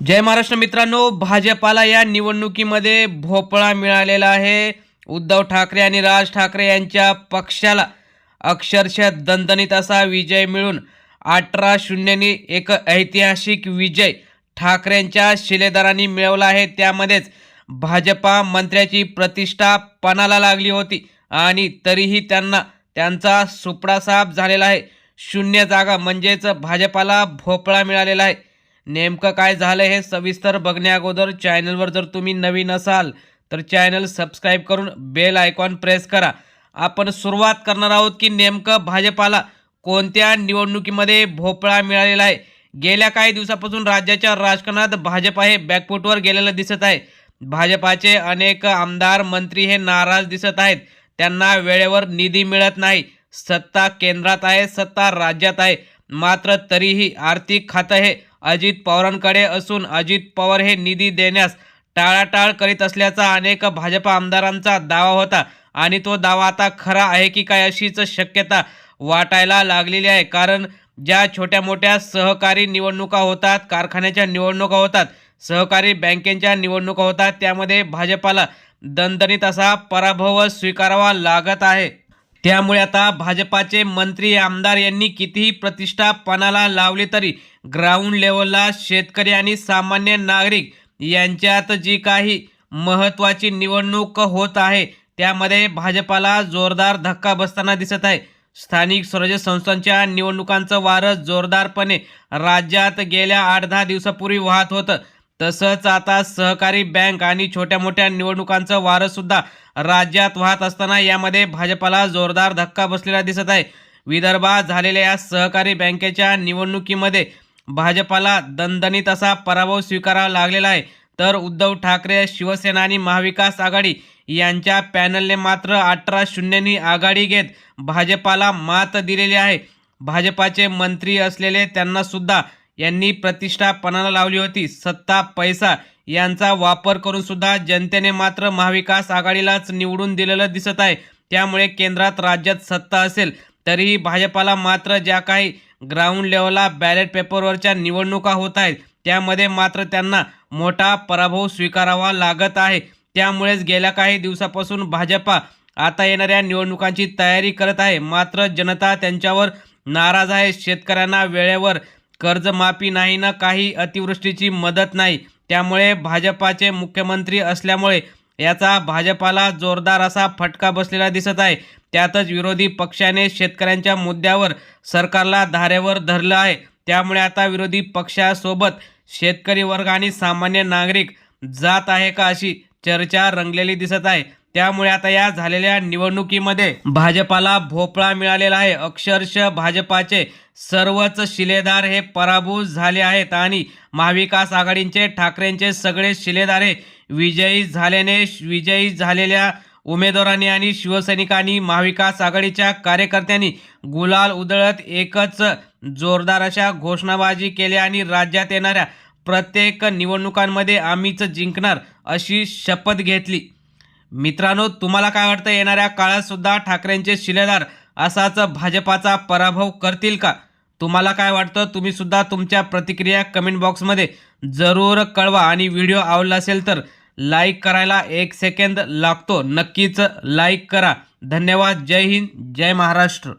जय महाराष्ट्र मित्रांनो भाजपाला या निवडणुकीमध्ये भोपळा मिळालेला आहे. उद्धव ठाकरे आणि राज ठाकरे यांच्या पक्षाला अक्षरशः दणदणीत असा विजय मिळून अठरा शून्यनी एक ऐतिहासिक विजय ठाकरेंच्या शिलेदारांनी मिळवला आहे. त्यामध्येच भाजपा मंत्र्याची प्रतिष्ठा पणाला लागली होती आणि तरीही त्यांना त्यांचा सुपडा साफ झालेला आहे. शून्य जागा म्हणजेच भाजपाला भोपळा मिळालेला आहे. नेमकं काय झालं हे सविस्तर बघण्याअगोदर चॅनलवर जर तुम्ही नवीन असाल तर चॅनल सबस्क्राईब करून बेल आयकॉन प्रेस करा. आपण सुरुवात करणार आहोत की नेमकं भाजपाला कोणत्या निवडणुकीमध्ये भोपळा मिळालेला आहे? गेल्या काही दिवसापासून राज्याच्या राजकारणात भाजप हे बॅकफूटवर गेलेलं दिसत आहे. भाजपाचे अनेक आमदार मंत्री हे नाराज दिसत आहेत. त्यांना वेळेवर निधी मिळत नाही. सत्ता केंद्रात आहे सत्ता राज्यात आहे. मात्र तरीही आर्थिक खातं हे अजित पवारांकडे असून अजित पवार हे निधी देण्यास टाळाटाळ करीत असल्याचा अनेक भाजपा आमदारांचा दावा होता. आणि तो दावा आता खरा आहे की काय अशीच शक्यता वाटायला लागलेली आहे. कारण ज्या छोट्या मोठ्या सहकारी निवडणुका होतात कारखान्याच्या निवडणुका होतात सहकारी बँकेच्या निवडणुका होतात त्यामध्ये भाजपाला दणदणीत असा पराभव स्वीकारावा लागत आहे. त्यामुळे आता भाजपाचे मंत्री आमदार यांनी कितीही प्रतिष्ठा पणाला लावली तरी ग्राउंड लेवलला शेतकरी आणि सामान्य नागरिक यांच्यात जी काही महत्त्वाची निवडणूक होत आहे त्यामध्ये भाजपाला जोरदार धक्का बसताना दिसत आहे. स्थानिक स्वराज्य संस्थांच्या निवडणुकांचं वारं जोरदारपणे राज्यात गेल्या आठ दहा दिवसापूर्वी वाहत होतं. तसंच आता सहकारी बँक आणि छोट्या मोठ्या निवडणुकांचं वारं सुद्धा राज्यात वाहत असताना यामध्ये भाजपाला जोरदार धक्का बसलेला दिसत आहे. विदर्भात झालेल्या या सहकारी बँकेच्या निवडणुकीमध्ये भाजपाला दणदणीत असा पराभव स्वीकारावा लागलेला आहे. तर उद्धव ठाकरे शिवसेना आणि महाविकास आघाडी यांच्या पॅनलने मात्र अठरा शून्यनी आघाडी घेत भाजपाला मात दिलेली आहे. भाजपाचे मंत्री असलेले त्यांना सुद्धा यांनी प्रतिष्ठा पणाला लावली होती. सत्ता पैसा यांचा वापर करून सुद्धा जनतेने मात्र महाविकास आघाडीलाच निवडून दिलेलं दिसत आहे. त्यामुळे केंद्रात राज्यात सत्ता असेल तरीही भाजपाला मात्र ज्या काही ग्राउंड लेवलला बॅलेट पेपरवरच्या निवडणुका होत आहेत त्यामध्ये मात्र त्यांना मोठा पराभव स्वीकारावा लागत आहे. त्यामुळेच गेल्या काही दिवसापासून भाजपा आता येणाऱ्या निवडणुकांची तयारी करत आहे. मात्र जनता त्यांच्यावर नाराज आहे. शेतकऱ्यांना वेळेवर कर्जमाफी नाही ना काही अतिवृष्टीची मदत नाही. त्यामुळे भाजपाचे मुख्यमंत्री असल्यामुळे याचा भाजपाला जोरदार असा फटका बसलेला दिसत आहे. त्यातच विरोधी पक्षाने शेतकऱ्यांच्या मुद्द्यावर सरकारला धारेवर धरलं आहे. त्यामुळे आता विरोधी पक्षासोबत शेतकरी वर्ग आणि सामान्य नागरिक जात आहे का अशी चर्चा रंगलेली दिसत आहे. त्यामुळे आता या झालेल्या निवडणुकीमध्ये भाजपाला भोपळा मिळालेला आहे. अक्षरशः भाजपाचे सर्वच शिलेदार हे पराभूत झाले आहेत आणि महाविकास आघाडींचे ठाकरेंचे सगळे शिलेदार हे विजयी झाल्याने विजयी झालेल्या उमेदवारांनी आणि शिवसैनिकांनी महाविकास आघाडीच्या कार्यकर्त्यांनी गुलाल उधळत एकच जोरदार अशा घोषणाबाजी केल्या आणि राज्यात येणाऱ्या प्रत्येक निवडणुकांमध्ये आम्हीच जिंकणार अशी शपथ घेतली. मित्रांनो तुम्हाला काय वाटतं? येणाऱ्या काळातसुद्धा ठाकरेंचे शिलेदार असाच भाजपाचा पराभव करतील का? तुम्हाला काय वाटतं? तुम्ही सुद्धा तुमच्या प्रतिक्रिया कमेंट बॉक्समध्ये जरूर कळवा आणि व्हिडिओ आवडला असेल तर लाईक करायला एक सेकंद लागतो. नक्कीच लाईक करा. धन्यवाद. जय हिंद. जय महाराष्ट्र.